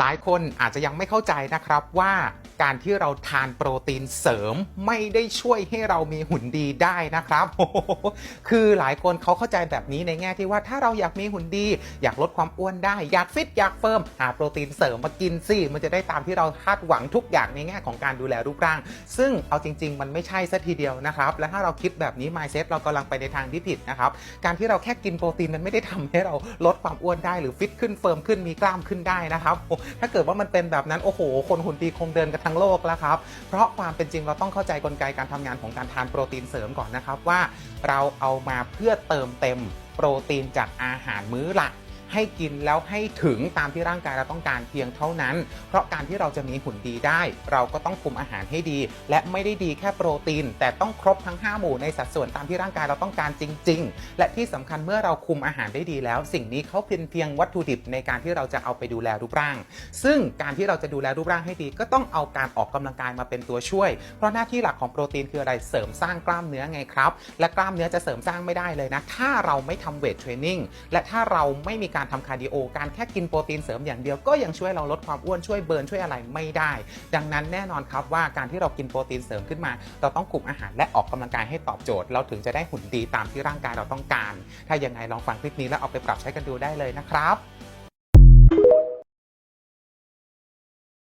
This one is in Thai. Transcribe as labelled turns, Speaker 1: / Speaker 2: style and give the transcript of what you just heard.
Speaker 1: หลายคนอาจจะยังไม่เข้าใจนะครับว่า การที่เราทานโปรตีนเสริมไม่ได้ช่วยให้เรามีหุ่นดีได้นะครับ คือหลายคนเขาเข้าใจแบบนี้ในแง่ที่ว่าถ้าเราอยากมีหุ่นดี อยากลดความอ้วนได้ อยากฟิตอยากเฟิร์มหาโปรตีนเสริมมากินสิมันจะได้ตามที่เราคาดหวังทุกอย่างในแง่ของการดูแลรูปร่าง ซึ่งเอาจริง ๆ มันไม่ใช่ซะทีเดียวนะครับ และถ้าเราคิดแบบนี้ mindset เรากำลังไปในทางที่ผิดนะครับการที่เราแค่กินโปรตีนมันไม่ได้ทำให้เราลดความอ้วนได้หรือฟิตขึ้นเฟิร์มขึ้นมีกล้ามขึ้นได้นะครับถ้าเกิดว่ามันเป็นแบบนั้นโอ้โห คนหุ่นดีคงเดินกันทั้งโลกแล้วครับ เพราะความเป็นจริงเราต้องเข้าใจกลไกการทำงานของการทานโปรตีนเสริมก่อนนะครับว่าเราเอามาเพื่อเติมเต็มโปรตีนจากอาหารมื้อหลัก ให้กินแล้วให้ถึงตามที่ร่างกายเราต้องการเพียงเท่านั้น เพราะการที่เราจะมีหุ่นดีได้ เราก็ต้องคุมอาหารให้ดี และไม่ได้ดีแค่โปรตีน แต่ต้องครบทั้ง 5 หมู่ในสัดส่วนตามที่ร่างกายเราต้องการจริง ๆ และที่สำคัญเมื่อเราคุมอาหารได้ดีแล้ว สิ่งนี้เขาเป็นเพียงวัตถุดิบในการที่เราจะเอาไปดูแลรูปร่าง ซึ่งการที่เราจะดูแลรูปร่างให้ดี ก็ต้องเอาการออกกำลังกายมาเป็นตัวช่วย เพราะหน้าที่หลักของโปรตีนคืออะไรเสริมสร้างกล้ามเนื้อไงครับ และกล้ามเนื้อจะเสริมสร้างไม่ได้เลยนะ ถ้าเราไม่ทำเวทเทรนนิ่งและถ้าเราไม่มีการการทำคาร์ดิโอ การแค่กินโปรตีนเสริมอย่างเดียวก็ยังช่วยเราลดความอ้วนช่วยเบิร์นช่วยอะไรไม่ได้ ดังนั้นแน่นอนครับว่าการที่เรากินโปรตีนเสริมขึ้นมา เราต้องกลุ่มอาหารและออกกำลังกายให้ตอบโจทย์ เราถึงจะได้หุ่นดีตามที่ร่างกายเราต้องการ ถ้ายังไงลองฟังคลิปนี้แล้วเอาไปปรับใช้กันดูได้เลยนะครับ